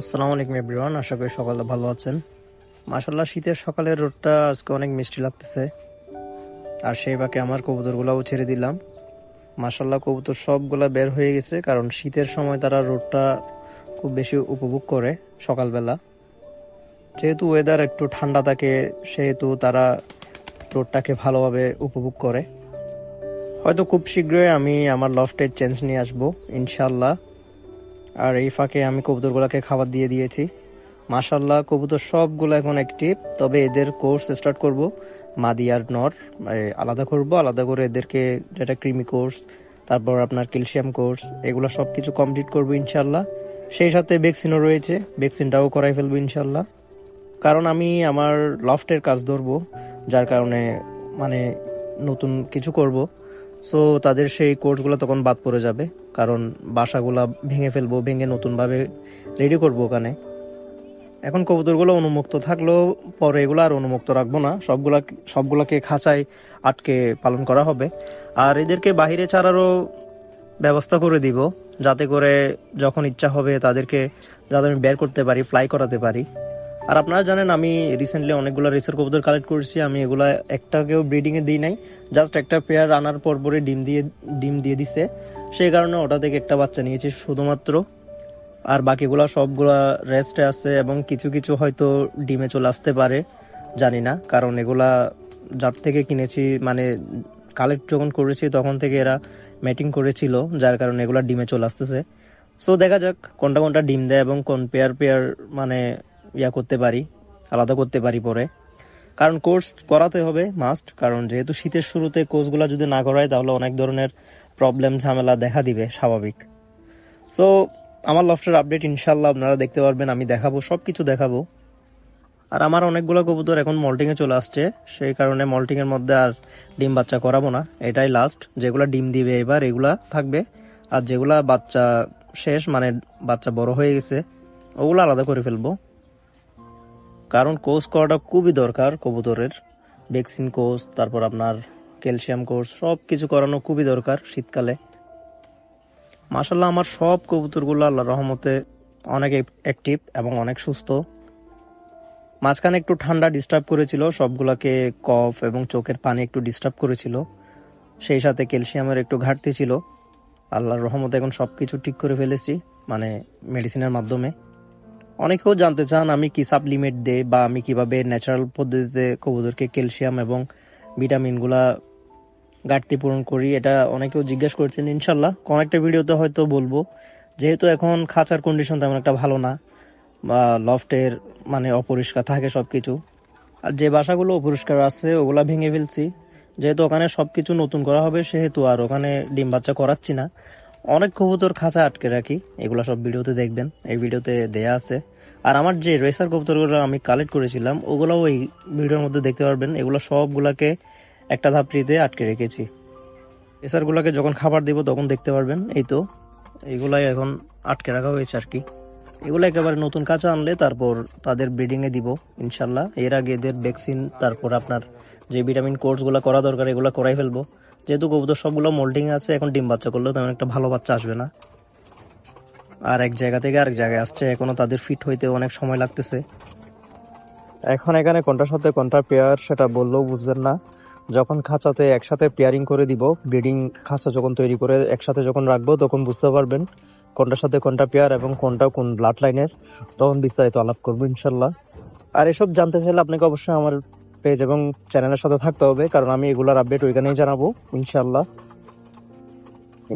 আসসালামু আলাইকুম এভরিওয়ান আশা করি সকালে ভালো আছেন। মাশাল্লাহ শীতের সকালের রোদটা আজকে অনেক মিষ্টি লাগতেছে। আর সেই বাকে আমার কবুতরগুলাও ছেড়ে দিলাম। মাশাল্লাহ কবুতর সবগুলা বের হয়ে গেছে, কারণ শীতের সময় তারা রোদটা খুব বেশি উপভোগ করে সকালবেলা। যেহেতু ওয়েদার একটু ঠান্ডা থাকে, সেহেতু তারা রোডটাকে ভালোভাবে উপভোগ করে। হয়তো খুব শীঘ্রই আমি আমার লফটের চেঞ্জ নিয়ে আসব ইনশাল্লাহ আর এই ফাঁকে আমি কবুতরগুলোকে খাবার দিয়ে দিয়েছি। মাশাল্লাহ কবুতর সবগুলো এখন অ্যাক্টিভ তবে এদের কোর্স স্টার্ট করব। মাদি আর নর আলাদা করব, আলাদা করে এদেরকে যেটা ক্রিমি কোর্স তারপর আপনার ক্যালসিয়াম কোর্স এগুলো সব কিছু কমপ্লিট করব ইনশাল্লাহ সেই সাথে ভ্যাকসিনও রয়েছে ভ্যাকসিনটাও করাই ফেলব ইনশাল্লাহ কারণ আমি আমার লফটের কাজ ধরবো, যার কারণে মানে নতুন কিছু করব। সো তাদের সেই কোর্সগুলো তখন বাদ পড়ে যাবে। কারণ বাসাগুলো ভেঙে ফেলব, ভেঙে নতুনভাবে রেডি করব ওখানে। এখন কবুতরগুলো অনুমুক্ত থাকলেও পরে এগুলো আর অনুমুক্ত রাখব না। সবগুলা, সবগুলাকে খাঁচায় আটকে পালন করা হবে। আর এদেরকে বাইরে ছাড়ারও ব্যবস্থা করে দিব, যাতে করে যখন ইচ্ছা হবে তাদেরকে, যাতে আমি বের করতে পারি ফ্লাই করাতে পারি। আর আপনারা জানেন, আমি রিসেন্টলি অনেকগুলো রেসের কবুতর কালেক্ট করেছি। আমি এগুলা একটাকেও ব্রিডিং এ দিই নাই। জাস্ট একটা পেয়ার আনার পর পরে ডিম দিয়ে ডিম দিয়ে দিছে। সেই কারণে ওটা থেকে একটা বাচ্চা নিয়েছি শুধুমাত্র। আর বাকিগুলা সবগুলা রেস্টে আছে এবং কিছু কিছু হয়তো ডিমে চলে আসতে পারে, জানি না। কারণ এগুলা যার থেকে কিনেছি মানে কালেক্ট যখন করেছি তখন থেকে এরা ম্যাটিং করেছিল, যার কারণে এগুলা ডিমে চলে আসতেছে। সো দেখা যাক কোনটা কোনটা ডিম দেয় এবং কোন পেয়ার পেয়ার মানে ইয়া করতে পারি, আলাদা করতে পারি পরে। কারণ কোর্স করাতে হবে মাস্ট কারণ যেহেতু শীতের শুরুতে কোর্সগুলো যদি না করায়, তাহলে অনেক ধরনের প্রবলেম ঝামেলা দেখা দিবে, স্বাভাবিক। সো আমার লফটের আপডেট ইনশাল্লাহ আপনারা দেখতে পারবেন, আমি দেখাবো সব কিছু দেখাবো। আর আমার অনেকগুলো কবুতর এখন মল্টিংয়ে চলে আসছে, সেই কারণে মল্টিং এর মধ্যে আর ডিম বাচ্চা করাবো না। এটাই লাস্ট যেগুলা ডিম দিবে এবার, এগুলা থাকবে। আর যেগুলা বাচ্চা শেষ মানে বাচ্চা বড় হয়ে গেছে, ওগুলো আলাদা করে ফেলব। কারণ কোর্স করাটা খুবই দরকার, কবুতরের। ভ্যাকসিন কোর্স তারপর আপনার ক্যালসিয়াম কোর্স সব কিছু করানো খুবই দরকার শীতকালে। মাসাল্লাহ আমার সব কবুতরগুলো আল্লাহ রহমতে অনেক অ্যাক্টিভ এবং অনেক সুস্থ। মাঝখানে একটু ঠান্ডা ডিস্টার্ব করেছিল, সবগুলোকে কফ এবং চোখের পানি একটু ডিস্টার্ব করেছিল। সেই সাথে ক্যালসিয়ামের একটু ঘাটতি ছিল। আল্লাহর রহমতে এখন সব কিছু ঠিক করে ফেলেছি মানে মেডিসিনের মাধ্যমে। অনেকেও জানতে চান আমি কি সাপ্লিমেন্ট দেই বা আমি কীভাবে ন্যাচারাল পদ্ধতিতে কবুতরকে ক্যালসিয়াম এবং ভিটামিনগুলা ঘাটতি পূরণ করি, এটা অনেকেও জিজ্ঞেস করছেন ইনশাল্লাহ। কোন একটা ভিডিওতে হয়তো বলব, যেহেতু এখন খাঁচার কন্ডিশন তেমন একটা ভালো না, বা লফটের মানে অপরিষ্কার থাকে সব কিছু আর যে বাসাগুলো অপরিষ্কার আছে, ওগুলো ভেঙে ফেলছি। যেহেতু ওখানে সব কিছু নতুন করা হবে, সেহেতু আর ওখানে ডিম বাচ্চা করাচ্ছি না। অনেক কবুতর খাঁচা আটকে রাখি। এগুলো সব ভিডিওতে দেখবেন। এই ভিডিওতে দেয়া আছে। আর আমার যে রেসার কবুতরগুলো আমি কালেক্ট করেছিলাম, ওগুলোও এই ভিডিওর মধ্যে দেখতে পারবেন। এগুলো সবগুলোকে একটা ধাপড়িতে আটকে রেখেছি। রেসারগুলোকে যখন খাবার দিব তখন দেখতে পারবেন। এই তো, এগুলাই এখন আটকে রাখা হয়েছে আর কি। এগুলো একেবারে নতুন কাঁচা আনলে তারপর তাদের ব্রিডিংয়ে দিব, ইনশাল্লাহ। এর আগে এদের ভ্যাকসিন তারপর আপনার যে ভিটামিন কোর্সগুলো করা দরকার, এগুলো করাই ফেলব। যেহেতু কবুতর সবগুলো মোল্ডিং আছে, এখন ডিম বাচ্চা করলেও তেমন একটা ভালো বাচ্চা আসবে না। আর এক জায়গা থেকে আরেক জায়গায় আসছে, এখনও তাদের ফিট হইতে অনেক সময় লাগতেছে। এখন এখানে কোনটার সাথে কোনটা পেয়ার সেটা বললেও বুঝবেন না। যখন খাঁচাতে একসাথে পেয়ারিং করে দিব ব্রিডিং খাঁচা যখন তৈরি করে একসাথে যখন রাখব, তখন বুঝতে পারবেন কোনটার সাথে কোনটা পেয়ার এবং কোনটা কোন ব্লাড লাইনের তখন বিস্তারিত আলাপ করব ইনশাল্লাহ। আর এসব জানতে চাইলে আপনাকে অবশ্যই আমার পেজ এবং চ্যানেলের সাথে থাকতে হবে, কারণ আমি এগুলার আপডেট ওইখানেই জানাব ইনশাল্লাহ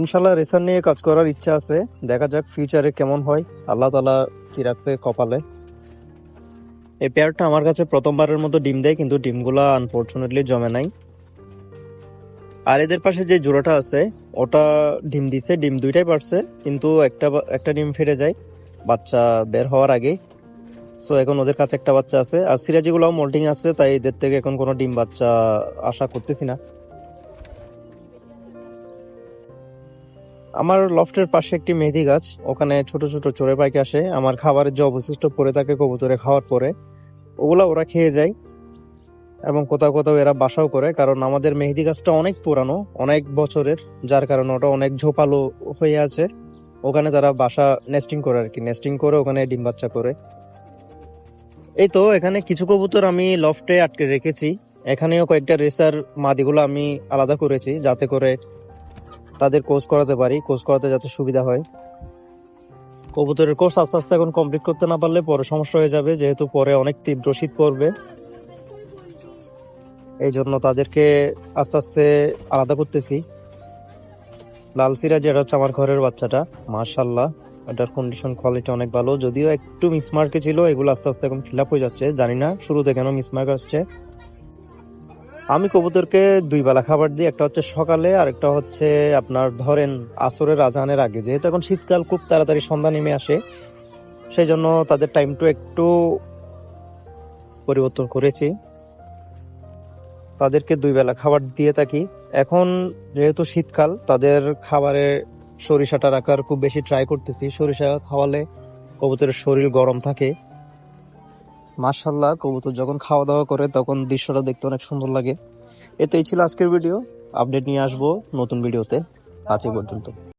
ইনশাল্লাহ রেসার নিয়ে কাজ করার ইচ্ছা আছে, দেখা যাক ফিউচারে কেমন হয়, আল্লাহ তালা কি রাখছে কপালে। এই পেয়ারটা আমার কাছে প্রথমবারের মতো ডিম দেয়, কিন্তু ডিমগুলা আনফরচুনেটলি জমে নাই। আর এদের পাশে যে জোড়াটা আছে, ওটা ডিম দিছে, ডিম দুইটাই পারছে, কিন্তু একটা একটা ডিম ফেটে যায়, বাচ্চা বের হওয়ার আগে। সো এখন ওদের কাছে একটা বাচ্চা আছে। আর সিরাজিগুলাও মোল্টিং আছে, তাই এদের থেকে এখন কোনো ডিম বাচ্চা আশা করতেছি না। আমার লফটের পাশে একটি মেহেদি গাছ, ওখানে ছোট ছোট চোরে পাখি আসে। আমার খাবারের যে অবশিষ্ট পড়ে থাকে কবুতরে খাওয়ার পরে, ওগুলা ওরা খেয়ে যায়। এবং কোথাও কোথাও এরা বাসাও করে, কারণ আমাদের মেহেদি গাছটা অনেক পুরানো, অনেক বছরের। যার কারণে ওটা অনেক ঝোপালো হয়ে আছে। ওখানে তারা বাসা নেস্টিং করে আর কি নেস্টিং করে ওখানে ডিম বাচ্চা করে। এই তো, এখানে কিছু কবুতর আমি লফটে আটকে রেখেছি। এখানেও কয়েকটা রেসার মাদিগুলো আমি আলাদা করেছি যাতে করে তাদের কোর্স করাতে পারি কোর্স করাতে যাতে সুবিধা হয়। কবুতরের কোর্স আস্তে আস্তে এখন কমপ্লিট করতে না পারলে পরে সমস্যা হয়ে যাবে, যেহেতু পরে অনেক তীব্র শীত পড়বে। এই জন্য তাদেরকে আস্তে আস্তে আলাদা করতেছি। লাল সিরাজ, এটা হচ্ছে আমার ঘরের বাচ্চাটা মার্শাল্লাহ এটার কন্ডিশন কোয়ালিটি অনেক ভালো। যদিও একটু মিসমার্কে ছিল, এগুলো আস্তে আস্তে এখন ফিল আপ হয়ে যাচ্ছে। জানি না, শুরুতে কেন মিসমার্ক আসছে। আমি কবুতরকে দুই বেলা খাবার দিই, একটা হচ্ছে সকালে, আর একটা হচ্ছে আপনার ধরেন আসরের, আজানের আগে। যেহেতু এখন শীতকাল, খুব তাড়াতাড়ি সন্ধ্যা নেমে আসে সেই জন্য তাদের টাইমটা একটু পরিবর্তন করেছি। তাদেরকে দুই বেলা খাবার দিয়ে থাকি। এখন যেহেতু শীতকাল, তাদের খাবারে সরিষাটা রাখার খুব বেশি ট্রাই করতেছি। সরিষা খাওয়ালে কবুতরের শরীর গরম থাকে। মার্শাল্লাহ কবুতর যখন খাওয়া দাওয়া করে তখন দৃশ্যটা দেখতে অনেক সুন্দর লাগে। এতেই ছিল আজকের ভিডিও আপডেট নিয়ে আসব নতুন ভিডিওতে আজ পর্যন্ত।